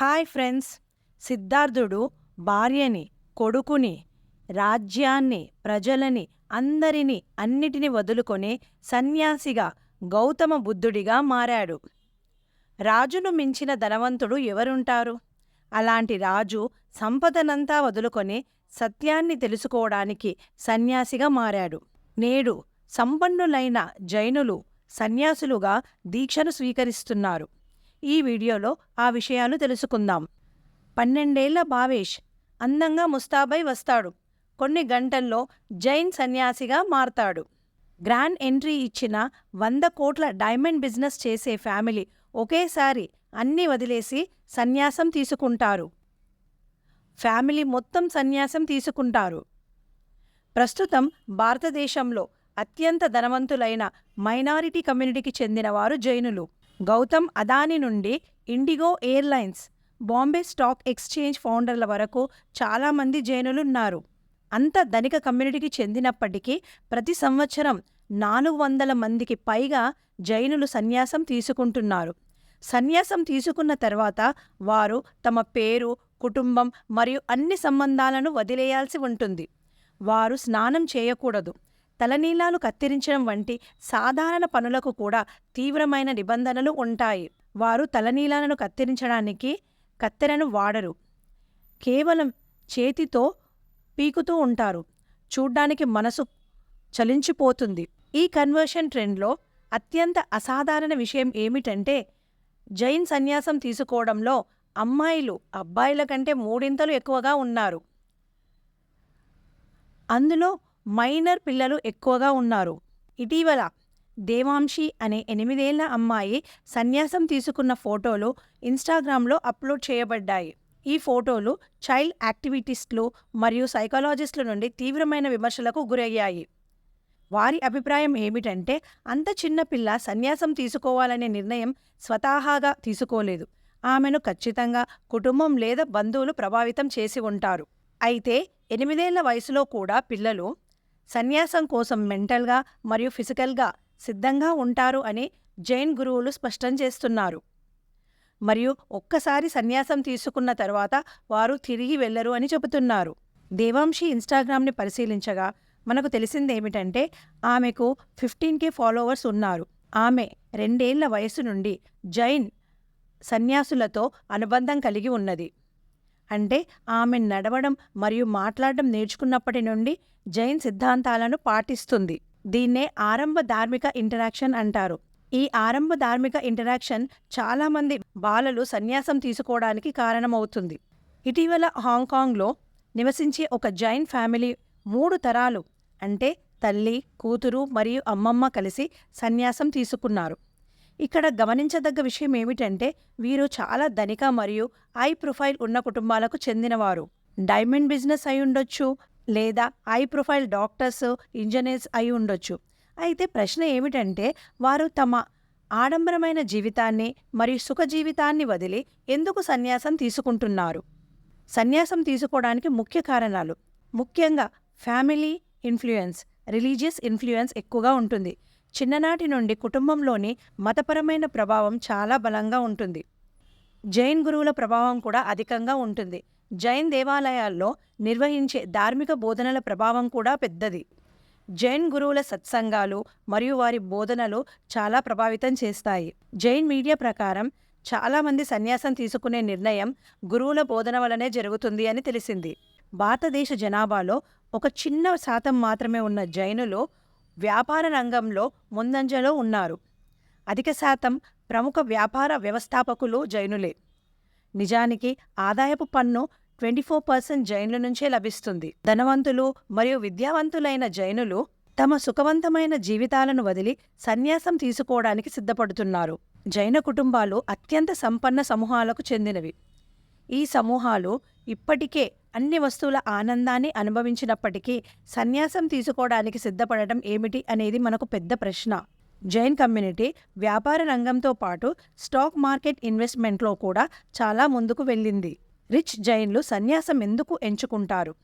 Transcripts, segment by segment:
Hi friends. Siddharthudu భార్యని కొడుకుని రాజ్యాన్ని ప్రజలని అందరినీ అన్నిటిని వదులుకొని సన్యాసిగా గౌతమ బుద్ధుడిగా మారాడు. రాజును మించిన ధనవంతుడు ఎవరుంటారు? అలాంటి రాజు సంపదనంతా వదులుకొని సత్యాన్ని తెలుసుకోవడానికి సన్యాసిగా మారాడు. నేడు సంపన్నులైన జైనులు సన్యాసులుగా దీక్షను స్వీకరిస్తున్నారు. ఈ వీడియోలో ఆ విషయాలు తెలుసుకుందాం. పన్నెండేళ్ళ భావేష్ అందంగా ముస్తాబై వస్తాడు. కొన్ని గంటల్లో జైన్ సన్యాసిగా మారతాడు. గ్రాండ్ ఎంట్రీ ఇచ్చిన వంద కోట్ల డైమండ్ బిజినెస్ చేసే ఫ్యామిలీ ఒకేసారి అన్నీ వదిలేసి సన్యాసం తీసుకుంటారు. ఫ్యామిలీ మొత్తం సన్యాసం తీసుకుంటారు. ప్రస్తుతం భారతదేశంలో అత్యంత ధనవంతులైన మైనారిటీ కమ్యూనిటీకి చెందినవారు జైనులు. గౌతమ్ అదాని నుండి IndiGo airlines Bombay stock exchange ఫౌండర్ల వరకు చాలామంది జైనులున్నారు. అంత ధనిక కమ్యూనిటీకి చెందినప్పటికీ ప్రతి సంవత్సరం నాలుగు వందల మందికి పైగా జైనులు సన్యాసం తీసుకుంటున్నారు. సన్యాసం తీసుకున్న తర్వాత వారు తమ పేరు కుటుంబం మరియు అన్ని సంబంధాలను వదిలేయాల్సి ఉంటుంది. వారు స్నానం చేయకూడదు. తలనీలాలు కత్తిరించడం వంటి సాధారణ పనులకు కూడా తీవ్రమైన నిబంధనలు ఉంటాయి. వారు తలనీలాలను కత్తిరించడానికి కత్తెరను వాడరు. కేవలం చేతితో పీకుతూ ఉంటారు. చూడ్డానికి మనసు చలించిపోతుంది. ఈ కన్వర్షన్ ట్రెండ్లో అత్యంత అసాధారణ విషయం ఏమిటంటే జైన్ సన్యాసం తీసుకోవడంలో అమ్మాయిలు అబ్బాయిల కంటే మూడింతలు ఎక్కువగా ఉన్నారు. అందులో మైనర్ పిల్లలు ఎక్కువగా ఉన్నారు. ఇటీవల దేవాంశి అనే ఎనిమిదేళ్ళ అమ్మాయి సన్యాసం తీసుకున్న ఫోటోలు ఇన్స్టాగ్రామ్లో అప్లోడ్ చేయబడ్డాయి. ఈ ఫోటోలు చైల్డ్ యాక్టివిటిస్టులు మరియు సైకాలజిస్టుల నుండి తీవ్రమైన విమర్శలకు గురయ్యాయి. వారి అభిప్రాయం ఏమిటంటే అంత చిన్న పిల్ల సన్యాసం తీసుకోవాలనే నిర్ణయం స్వతహాగా తీసుకోలేదు. ఆమెను ఖచ్చితంగా కుటుంబం లేదా బంధువులు ప్రభావితం చేసి ఉంటారు. అయితే ఎనిమిదేళ్ళ వయసులో కూడా పిల్లలు సన్యాసం కోసం మెంటల్గా మరియు ఫిజికల్గా సిద్ధంగా ఉంటారు అని జైన్ గురువులు స్పష్టం చేస్తున్నారు. మరియు ఒక్కసారి సన్యాసం తీసుకున్న తర్వాత వారు తిరిగి వెళ్ళరు అని చెబుతున్నారు. దేవాంశి ఇన్స్టాగ్రామ్ని పరిశీలించగా మనకు తెలిసిందేమిటంటే ఆమెకు ఫిఫ్టీన్ కే ఫాలోవర్స్ ఉన్నారు. ఆమె రెండేళ్ళ వయసు నుండి జైన్ సన్యాసులతో అనుబంధం కలిగి ఉన్నది. అంటే ఆమె నడవడం మరియు మాట్లాడడం నేర్చుకున్నప్పటి నుండి జైన్ సిద్ధాంతాలను పాటిస్తుంది. దీన్నే ఆరంభ ధార్మిక ఇంటరాక్షన్ అంటారు. ఈ ఆరంభ ధార్మిక ఇంటరాక్షన్ చాలామంది బాలలు సన్యాసం తీసుకోవడానికి కారణమవుతుంది. ఇటీవల హాంకాంగ్లో నివసించే ఒక జైన్ ఫ్యామిలీ మూడు తరాలు అంటే తల్లి కూతురు మరియు అమ్మమ్మ కలిసి సన్యాసం తీసుకున్నారు. ఇక్కడ గమనించదగ్గ విషయం ఏమిటంటే వీరు చాలా ధనిక మరియు హై ప్రొఫైల్ ఉన్న కుటుంబాలకు చెందినవారు. డైమండ్ బిజినెస్ అయి ఉండొచ్చు లేదా హై ప్రొఫైల్ డాక్టర్స్ ఇంజనీర్స్ అయి ఉండొచ్చు. అయితే ప్రశ్న ఏమిటంటే వారు తమ ఆడంబరమైన జీవితాన్ని మరియు సుఖ జీవితాన్ని వదిలి ఎందుకు సన్యాసం తీసుకుంటున్నారు? సన్యాసం తీసుకోవడానికి ముఖ్య కారణాలు. ముఖ్యంగా ఫ్యామిలీ ఇన్ఫ్లుయెన్స్ రిలీజియస్ ఇన్ఫ్లుయెన్స్ ఎక్కువగా ఉంటుంది. చిన్ననాటి నుండి కుటుంబంలోని మతపరమైన ప్రభావం చాలా బలంగా ఉంటుంది. జైన్ గురువుల ప్రభావం కూడా అధికంగా ఉంటుంది. జైన్ దేవాలయాల్లో నిర్వహించే ధార్మిక బోధనల ప్రభావం కూడా పెద్దది. జైన్ గురువుల సత్సంగాలు మరియు వారి బోధనలు చాలా ప్రభావితం చేస్తాయి. జైన్ మీడియా ప్రకారం చాలామంది సన్యాసం తీసుకునే నిర్ణయం గురువుల బోధన వలనే జరుగుతుంది అని తెలిసింది. భారతదేశ జనాభాలో ఒక చిన్న శాతం మాత్రమే ఉన్న జైనులు వ్యాపార రంగంలో ముందంజలో ఉన్నారు. అధిక శాతం ప్రముఖ వ్యాపార వ్యవస్థాపకులు జైనులే. నిజానికి ఆదాయపు పన్ను ట్వంటీ ఫోర్ పర్సెంట్ జైన్ల నుంచే లభిస్తుంది. ధనవంతులు మరియు విద్యావంతులైన జైనులు తమ సుఖవంతమైన జీవితాలను వదిలి సన్యాసం తీసుకోవడానికి సిద్ధపడుతున్నారు. జైన కుటుంబాలు అత్యంత సంపన్న సమూహాలకు చెందినవి. ఈ సమూహాలు ఇప్పటికే అన్ని వస్తువుల ఆనందాన్ని అనుభవించినప్పటికీ సన్యాసం తీసుకోవడానికి సిద్ధపడటం ఏమిటి అనేది మనకు పెద్ద ప్రశ్న. జైన్ కమ్యూనిటీ వ్యాపార రంగంతో పాటు స్టాక్ మార్కెట్ ఇన్వెస్ట్మెంట్లో కూడా చాలా ముందుకు వెళ్ళింది. రిచ్ జైన్లు సన్యాసం ఎందుకు ఎంచుకుంటారు?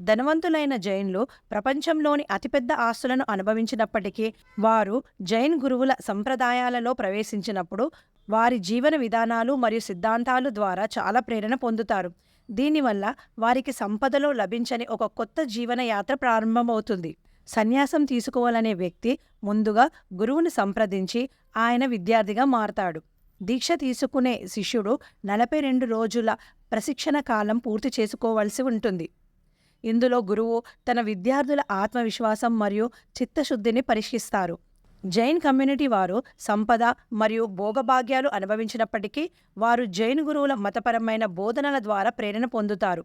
ధనవంతులైన జైన్లు ప్రపంచంలోని అతిపెద్ద ఆస్తులను అనుభవించినప్పటికీ వారు జైన్ గురువుల సంప్రదాయాలలో ప్రవేశించినప్పుడు వారి జీవన విధానాలు మరియు సిద్ధాంతాలు ద్వారా చాలా ప్రేరణ పొందుతారు. దీనివల్ల వారికి సంపదలో లభించని ఒక కొత్త జీవనయాత్ర ప్రారంభమవుతుంది. సన్యాసం తీసుకోవాలనే వ్యక్తి ముందుగా గురువును సంప్రదించి ఆయన విద్యార్థిగా మారతాడు. దీక్ష తీసుకునే శిష్యుడు నలభై రెండు రోజుల ప్రశిక్షణ కాలం పూర్తి చేసుకోవలసి ఉంటుంది. ఇందులో గురువు తన విద్యార్థుల ఆత్మవిశ్వాసం మరియు చిత్తశుద్ధిని పరీక్షిస్తారు. జైన్ కమ్యూనిటీ వారు సంపద మరియు భోగభాగ్యాలు అనుభవించినప్పటికీ వారు జైన్ గురువుల మతపరమైన బోధనల ద్వారా ప్రేరణ పొందుతారు.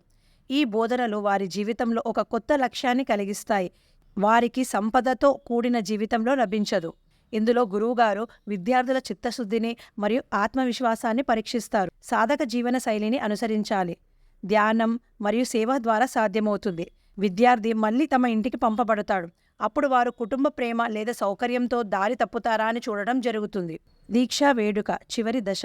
ఈ బోధనలు వారి జీవితంలో ఒక కొత్త లక్ష్యాన్ని కలిగిస్తాయి. వారికి సంపదతో కూడిన జీవితంలో లభించదు. ఇందులో గురువుగారు విద్యార్థుల చిత్తశుద్ధిని మరియు ఆత్మవిశ్వాసాన్ని పరీక్షిస్తారు. సాధక జీవన శైలిని అనుసరించాలి. ధ్యానం మరియు సేవ ద్వారా సాధ్యమవుతుంది. విద్యార్థి మళ్ళీ తమ ఇంటికి పంపబడతాడు. అప్పుడు వారు కుటుంబ ప్రేమ లేదా సౌకర్యంతో దారి తప్పుతారా అని చూడడం జరుగుతుంది. దీక్షా వేడుక చివరి దశ.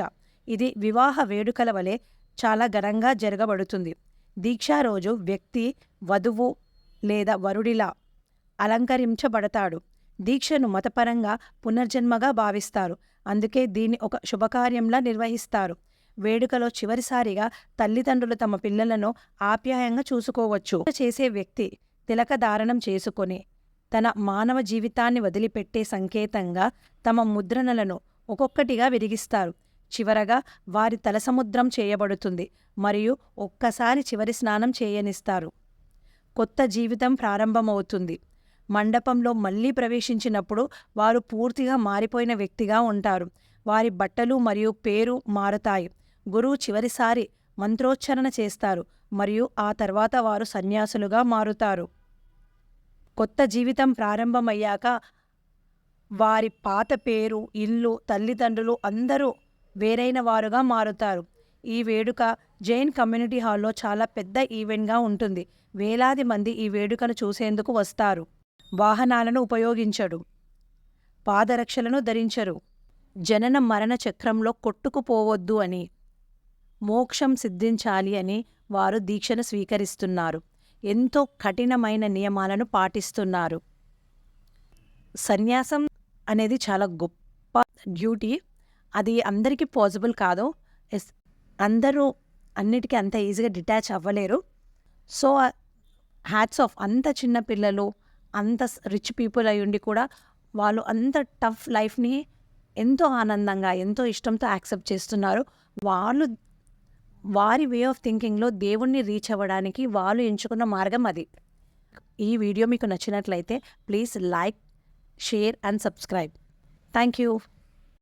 ఇది వివాహ వేడుకల వలె చాలా ఘనంగా జరగబడుతుంది. దీక్షా రోజు వ్యక్తి వధువు లేదా వరుడిలా అలంకరించబడతాడు. దీక్షను మతపరంగా పునర్జన్మగా భావిస్తారు. అందుకే దీన్ని ఒక శుభకార్యంలా నిర్వహిస్తారు. వేడుకలో చివరిసారిగా తల్లిదండ్రులు తమ పిల్లలను ఆప్యాయంగా చూసుకోవచ్చు. చేసే వ్యక్తి తిలక ధారణం చేసుకొని తన మానవ జీవితాన్ని వదిలిపెట్టే సంకేతంగా తమ ముద్రణలను ఒక్కొక్కటిగా విరిగిస్తారు. చివరగా వారి తల సముద్రం చేయబడుతుంది మరియు ఒక్కసారి చివరి స్నానం చేయనిస్తారు. కొత్త జీవితం ప్రారంభమవుతుంది. మండపంలో మళ్ళీ ప్రవేశించినప్పుడు వారు పూర్తిగా మారిపోయిన వ్యక్తిగా ఉంటారు. వారి బట్టలు మరియు పేరు మారుతాయి. గురువు చివరిసారి మంత్రోచ్చరణ చేస్తారు మరియు ఆ తర్వాత వారు సన్యాసులుగా మారుతారు. కొత్త జీవితం ప్రారంభమయ్యాక వారి పాత పేరు ఇల్లు తల్లిదండ్రులు అందరూ వేరైన వారుగా మారుతారు. ఈ వేడుక జైన్ కమ్యూనిటీ హాల్లో చాలా పెద్ద ఈవెంట్గా ఉంటుంది. వేలాది మంది ఈ వేడుకను చూసేందుకు వస్తారు. వాహనాలను ఉపయోగించడు. పాదరక్షలను ధరించరు. జనన మరణ చక్రంలో కొట్టుకుపోవద్దు అని మోక్షం సిద్ధించాలి అని వారు దీక్షను స్వీకరిస్తున్నారు. ఎంతో కఠినమైన నియమాలను పాటిస్తున్నారు. సన్యాసం అనేది చాలా గొప్ప డ్యూటీ. అది అందరికీ పాసిబుల్ కాదు. ఎస్ అందరూ అన్నిటికీ అంత ఈజీగా డిటాచ్ అవ్వలేరు. సో హ్యాట్స్ ఆఫ్ అంత చిన్న పిల్లలు అంత రిచ్ పీపుల్ అయి ఉండి కూడా వాళ్ళు అంత టఫ్ లైఫ్ని ఎంతో ఆనందంగా ఎంతో ఇష్టంతో యాక్సెప్ట్ చేస్తున్నారు. వాళ్ళు వారి వే ఆఫ్ థింకింగ్లో దేవుణ్ణి రీచ్ అవ్వడానికి వాళ్ళు ఎంచుకున్న మార్గం అది. ఈ వీడియో మీకు నచ్చినట్లయితే please like share and subscribe. Thank you